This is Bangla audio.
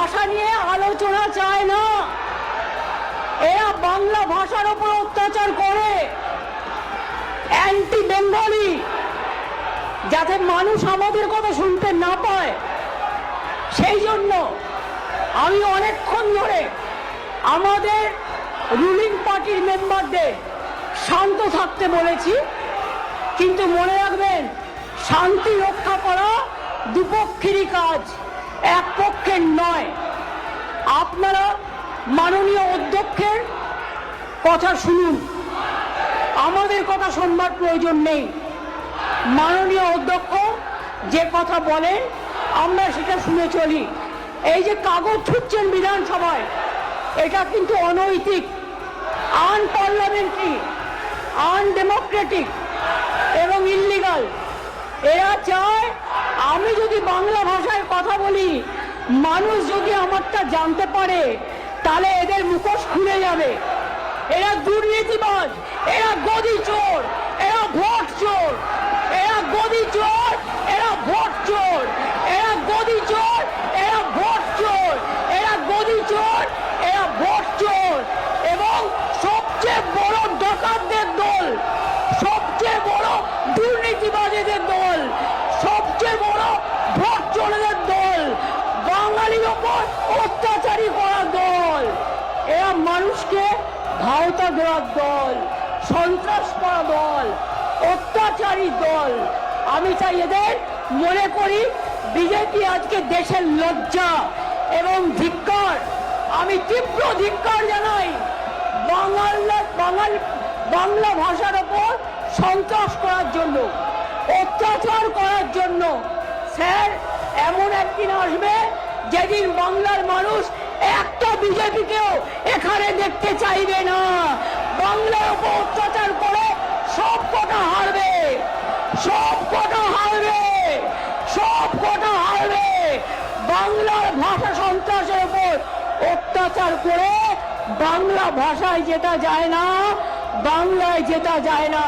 ভাষা নিয়ে আলোচনা চায় না। এরা বাংলা ভাষার উপর অত্যাচার করে। অ্যান্টি বেঙ্গলি যাতে মানুষ আমাদের কথা শুনতে না পায়। সেই জন্য আমি অনেকক্ষণ ধরে আমাদের রুলিং পার্টির মেম্বারদের শান্ত থাকতে বলেছি। কিন্তু মনে রাখবেন, শান্তি রক্ষা করা দুপক্ষেরই কাজ। এক পক্ষের নয়। আপনারা মাননীয় অধ্যক্ষের কথা শুনুন। আমাদের কথা শুনবার প্রয়োজন নেই। মাননীয় অধ্যক্ষ যে কথা বলেন আমরা সেটা শুনে চলি। এই যে কাগজ ছুটছেন বিধানসভায়, এটা কিন্তু অনৈতিক আন আনপার্লামেন্টারি, আনডেমোক্রেটিক এবং ইল্লিগাল। এরা চায় আমি যদি বাংলা ভাষায় কথা বলি, মানুষ যদি আমারটা জানতে পারে, তাহলে এদের মুখোশ খুলে যাবে। এরা দুর্নীতিবাজ, এরা গদি চোর, এরা ভোট চোর, এরা গদি চোর, এরা ভোট চোর, এরা গদি চোর, এরা ভোট চোর, এরা গদি চোর, এরা ভোট চোর। এবং সবচেয়ে বড় ডাকাতদের দল, সবচেয়ে বড় দুর্নীতিবাজীদের দল সবচেয়ে বড় ভোট চোরদের দল। বাঙালির ওপর অত্যাচারী করার দল। এরা মানুষকে ভাওতা দেওয়ার দল, সন্ত্রাস করা দল, অত্যাচারী দল। আমি চাই এদের মনে করি বিজেপি আজকে দেশের লজ্জা এবং ধিক্কার। আমি তীব্র ধিক্কার জানাই বাংলা বাঙাল বাংলা ভাষার ওপর সন্ত্রাস করার জন্য, অত্যাচার জন্য স্যার, এমন একদিন আসবে যেদিন বাংলার মানুষ একটা বিজেপিকেও এখানে দেখতে চাইবে না। বাংলার উপর অত্যাচার করে সব কটা হারবে, সব কটা হারবে, সব কটা হারবে। বাংলার ভাষা সন্ত্রাসের উপর অত্যাচার করে বাংলা ভাষায় যেটা যায় না, বাংলায় যেটা যায় না।